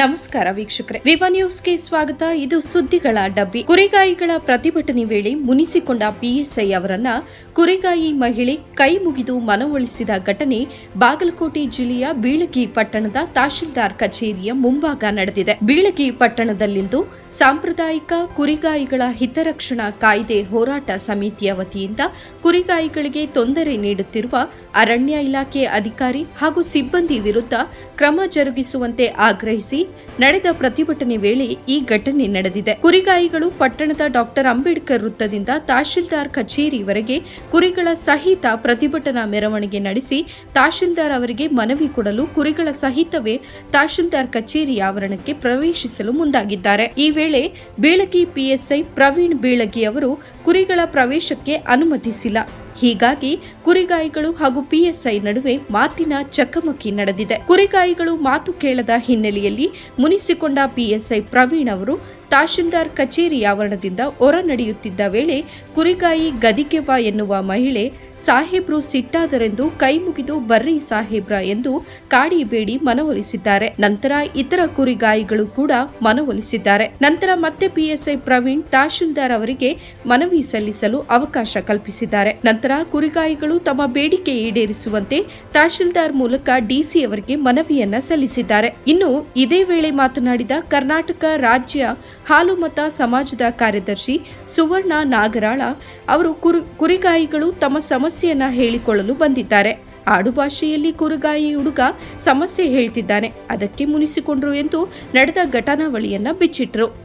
ನಮಸ್ಕಾರ ವೀಕ್ಷಕರೇ. ವಿವ ನ್ಯೂಸ್ಗೆ ಸ್ವಾಗತ. ಇದು ಸುದ್ದಿಗಳ ಡಬ್ಬಿ. ಕುರಿಗಾಯಿಗಳ ಪ್ರತಿಭಟನೆ ವೇಳೆ ಮುನಿಸಿಕೊಂಡ ಪಿಎಸ್ಐ ಅವರನ್ನ ಕುರಿಗಾಯಿ ಮಹಿಳೆ ಕೈ ಮುಗಿದು ಮನವೊಲಿಸಿದ ಘಟನೆ ಬಾಗಲಕೋಟೆ ಜಿಲ್ಲೆಯ ಬೀಳಗಿ ಪಟ್ಟಣದ ತಹಶೀಲ್ದಾರ್ ಕಚೇರಿಯ ಮುಂಭಾಗ ನಡೆದಿದೆ. ಬೀಳಗಿ ಪಟ್ಟಣದಲ್ಲಿಂದು ಸಾಂಪ್ರದಾಯಿಕ ಕುರಿಗಾಯಿಗಳ ಹಿತರಕ್ಷಣಾ ಕಾಯ್ದೆ ಹೋರಾಟ ಸಮಿತಿಯ ವತಿಯಿಂದ ಕುರಿಗಾಯಿಗಳಿಗೆ ತೊಂದರೆ ನೀಡುತ್ತಿರುವ ಅರಣ್ಯ ಇಲಾಖೆ ಅಧಿಕಾರಿ ಹಾಗೂ ಸಿಬ್ಬಂದಿ ವಿರುದ್ಧ ಕ್ರಮ ಜರುಗಿಸುವಂತೆ ಆಗ್ರಹಿಸಿ ನಡೆದ ಪ್ರತಿಭಟನೆ ವೇಳೆ ಈ ಘಟನೆ ನಡೆದಿದೆ. ಕುರಿಗಾಯಿಗಳು ಪಟ್ಟಣದ ಡಾಕ್ಟರ್ ಅಂಬೇಡ್ಕರ್ ವೃತ್ತದಿಂದ ತಹಶೀಲ್ದಾರ್ ಕಚೇರಿವರೆಗೆ ಕುರಿಗಳ ಸಹಿತ ಪ್ರತಿಭಟನಾ ಮೆರವಣಿಗೆ ನಡೆಸಿ, ತಹಶೀಲ್ದಾರ್ ಅವರಿಗೆ ಮನವಿ ಕೊಡಲು ಕುರಿಗಳ ಸಹಿತವೇ ತಹಶೀಲ್ದಾರ್ ಕಚೇರಿ ಆವರಣಕ್ಕೆ ಪ್ರವೇಶಿಸಲು ಮುಂದಾಗಿದ್ದಾರೆ. ಈ ವೇಳೆ ಬೀಳಗಿ ಪಿಎಸ್ಐ ಪ್ರವೀಣ್ ಬೀಳಗಿ ಅವರು ಕುರಿಗಳ ಪ್ರವೇಶಕ್ಕೆ ಅನುಮತಿಸಿಲ್ಲ. ಹೀಗಾಗಿ ಕುರಿಗಾಯಿಗಳು ಹಾಗೂ ಪಿಎಸ್ಐ ನಡುವೆ ಮಾತಿನ ಚಕಮಕಿ ನಡೆದಿದೆ. ಕುರಿಗಾಯಿಗಳು ಮಾತು ಕೇಳದ ಹಿನ್ನೆಲೆಯಲ್ಲಿ ಮುನಿಸಿಕೊಂಡ ಪಿಎಸ್ಐ ಪ್ರವೀಣ್ ಅವರು ತಹಶೀಲ್ದಾರ್ ಕಚೇರಿ ಆವರಣದಿಂದ ಹೊರ ನಡೆಯುತ್ತಿದ್ದ ವೇಳೆ ಕುರಿಗಾಯಿ ಗದಿಗೆವ್ವ ಎನ್ನುವ ಮಹಿಳೆ, ಸಾಹೇಬ್ರು ಸಿಟ್ಟಾದರೆಂದು ಕೈ ಮುಗಿದು ಬರ್ರಿ ಸಾಹೇಬ್ರ ಎಂದು ಕಾಡಿಬೇಡಿ ಮನವೊಲಿಸಿದ್ದಾರೆ. ನಂತರ ಇತರ ಕುರಿಗಾಯಿಗಳು ಕೂಡ ಮನವೊಲಿಸಿದ್ದಾರೆ. ನಂತರ ಮತ್ತೆ ಪಿಎಸ್ಐ ಪ್ರವೀಣ್ ತಹಶೀಲ್ದಾರ್ ಅವರಿಗೆ ಮನವಿ ಸಲ್ಲಿಸಲು ಅವಕಾಶ ಕಲ್ಪಿಸಿದ್ದಾರೆ. ನಂತರ ಕುರಿಗಾಯಿಗಳು ತಮ್ಮ ಬೇಡಿಕೆ ಈಡೇರಿಸುವಂತೆ ತಹಶೀಲ್ದಾರ್ ಮೂಲಕ ಡಿಸಿ ಅವರಿಗೆ ಮನವಿಯನ್ನ ಸಲ್ಲಿಸಿದ್ದಾರೆ. ಇನ್ನು ಇದೇ ವೇಳೆ ಮಾತನಾಡಿದ ಕರ್ನಾಟಕ ರಾಜ್ಯ ಹಾಲು ಮತ ಸಮಾಜದ ಕಾರ್ಯದರ್ಶಿ ಸುವರ್ಣ ನಾಗರಾಳ ಅವರು ಕುರು, ಕುರಿಗಾಯಿಗಳು ತಮ್ಮ ಸಮಸ್ಯೆಯನ್ನ ಹೇಳಿಕೊಳ್ಳಲು ಬಂದಿದ್ದಾರೆ. ಆಡುಭಾಷೆಯಲ್ಲಿ ಕುರುಗಾಯಿ ಹುಡುಗ ಸಮಸ್ಯೆ ಹೇಳ್ತಿದ್ದಾನೆ. ಅದಕ್ಕೆ ಮುನಿಸಿಕೊಂಡ್ರು ಎಂದು ನಡೆದ ಘಟನಾವಳಿಯನ್ನ ಬಿಚ್ಚಿಟ್ರು.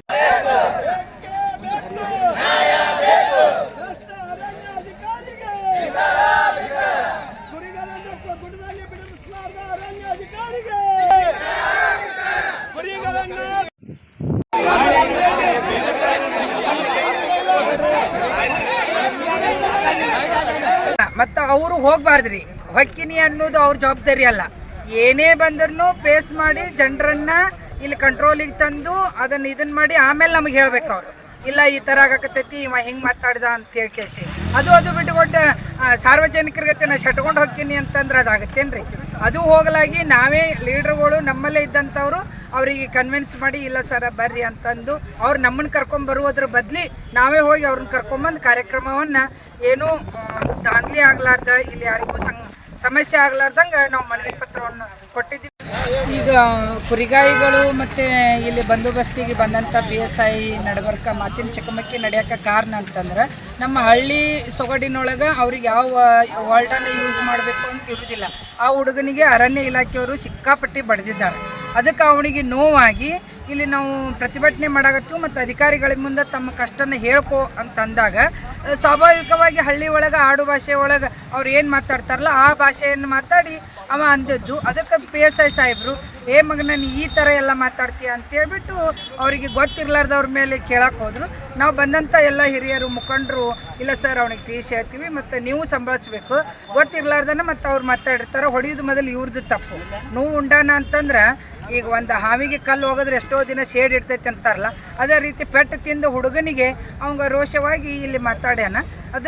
ಮತ್ತು ಅವರು ಹೋಗಬಾರ್ದ್ರಿ. ಹೊಕ್ಕಿನಿ ಅನ್ನೋದು ಅವ್ರ ಜವಾಬ್ದಾರಿ ಅಲ್ಲ. ಏನೇ ಬಂದ್ರೂ ಫೇಸ್ ಮಾಡಿ ಜನರನ್ನು ಇಲ್ಲಿ ಕಂಟ್ರೋಲಿಗೆ ತಂದು ಅದನ್ನು ಇದನ್ನು ಮಾಡಿ ಆಮೇಲೆ ನಮಗೆ ಹೇಳ್ಬೇಕು ಅವರು. ಇಲ್ಲ ಈ ಥರ ಆಗಕತ್ತೈತಿ, ಇವ ಹೆಂಗೆ ಮಾತಾಡ್ದ ಅಂತ ಕೇಸಿ ಅದು ಅದು ಬಿಟ್ಟುಕೊಟ್ಟು ಸಾರ್ವಜನಿಕರಿಗೆ ನಾ ಶಟ್ಕೊಂಡು ಹೋಗ್ತೀನಿ ಅಂತಂದ್ರೆ ಅದಾಗತ್ತೇನ್ರಿ? ಅದು ಹೋಗಲಾಗಿ ನಾವೇ ಲೀಡ್ರ್ಗಳು ನಮ್ಮಲ್ಲೇ ಇದ್ದಂಥವ್ರು, ಅವರಿಗೆ ಕನ್ವಿನ್ಸ್ ಮಾಡಿ, ಇಲ್ಲ ಸರ ಬರ್ರಿ ಅಂತಂದು ಅವ್ರು ನಮ್ಮನ್ನು ಕರ್ಕೊಂಬರುವುದ್ರ ಬದಲಿ ನಾವೇ ಹೋಗಿ ಅವ್ರನ್ನ ಕರ್ಕೊಂಬಂದು ಕಾರ್ಯಕ್ರಮವನ್ನು ಏನೂ ದಾಂಧಲಿ ಆಗ್ಲಾರ್ದ, ಇಲ್ಲಿ ಯಾರಿಗೂ ಸಮಸ್ಯೆ ಆಗ್ಲಾರ್ದಂಗೆ ನಾವು ಮನವಿ ಪತ್ರವನ್ನು ಕೊಟ್ಟಿದ್ದೀವಿ. ಈಗ ಕುರಿಗಾಯಿಗಳು ಮತ್ತು ಇಲ್ಲಿ ಬಂದೋಬಸ್ತಿಗೆ ಬಂದಂಥ ಬಿ ಎಸ್ ಐ ನಡಬರ್ಕ ಮಾತಿನ ಚಕಮಕಿ ನಡೆಯೋಕೆ ಕಾರಣ ಅಂತಂದ್ರೆ ನಮ್ಮ ಹಳ್ಳಿ ಸೊಗಡಿನೊಳಗೆ ಅವ್ರಿಗೆ ಯಾವ ವಾಲ್ಟನ್ನು ಯೂಸ್ ಮಾಡಬೇಕು ಅಂತ ಇರುವುದಿಲ್ಲ ಆ ಹುಡುಗನಿಗೆ ಅರಣ್ಯ ಇಲಾಖೆಯವರು ಸಿಕ್ಕಾಪಟ್ಟಿ ಬಡ್ದಿದ್ದಾರೆ. ಅದಕ್ಕೆ ಅವನಿಗೆ ನೋವಾಗಿ ಇಲ್ಲಿ ನಾವು ಪ್ರತಿಭಟನೆ ಮಾಡಾಕತ್ತೀವಿ ಮತ್ತು ಅಧಿಕಾರಿಗಳ ಮುಂದೆ ತಮ್ಮ ಕಷ್ಟನ ಹೇಳ್ಕೊ ಅಂತಂದಾಗ ಸ್ವಾಭಾವಿಕವಾಗಿ ಹಳ್ಳಿ ಒಳಗೆ, ಆಡು ಭಾಷೆ ಒಳಗೆ ಅವ್ರು ಏನು ಮಾತಾಡ್ತಾರಲ್ಲ ಆ ಭಾಷೆಯನ್ನು ಮಾತಾಡಿ ಅವ ಅಂದದ್ದು. ಅದಕ್ಕೆ ಪಿ ಎಸ್ ಐ ಸಾಹೇಬರು ಏ ಮಗನ, ನೀ ಈ ಥರ ಎಲ್ಲ ಮಾತಾಡ್ತೀಯ ಅಂತ ಹೇಳ್ಬಿಟ್ಟು ಅವರಿಗೆ ಗೊತ್ತಿರ್ಲಾರ್ದವ್ರ ಮೇಲೆ ಕೇಳಕ್ಕೆ ಹೋದರು. ನಾವು ಬಂದಂಥ ಎಲ್ಲ ಹಿರಿಯರು, ಮುಖಂಡರು, ಇಲ್ಲ ಸರ್ ಅವನಿಗೆ ತೀಸಿ ಹೇಳ್ತೀವಿ ಮತ್ತು ನೀವು ಸಂಭಾಳಿಸ್ಬೇಕು. ಗೊತ್ತಿರ್ಲಾರ್ದನ ಮತ್ತು ಅವ್ರು ಮಾತಾಡಿರ್ತಾರೆ. ಹೊಡೆಯೋದು ಮೊದಲು ಇವ್ರದ್ದು ತಪ್ಪು. ನೋವು ಉಂಡಾನ ಅಂತಂದ್ರೆ ಈಗ ಒಂದು ಹಾವಿಗೆ ಕಲ್ಲು ಹೋಗಿದ್ರೆ ಎಷ್ಟೋ ದಿನ ಶೇಡ್ ಇರ್ತೈತೆ ಅಂತಾರಲ್ಲ, ಅದೇ ರೀತಿ ಪೆಟ್ಟು ತಿಂದು ಹುಡುಗನಿಗೆ ಅವಂಗ ರೋಷವಾಗಿ ಇಲ್ಲಿ ಮಾತಾಡ್ಯಾನ. ಅದಕ್ಕೆ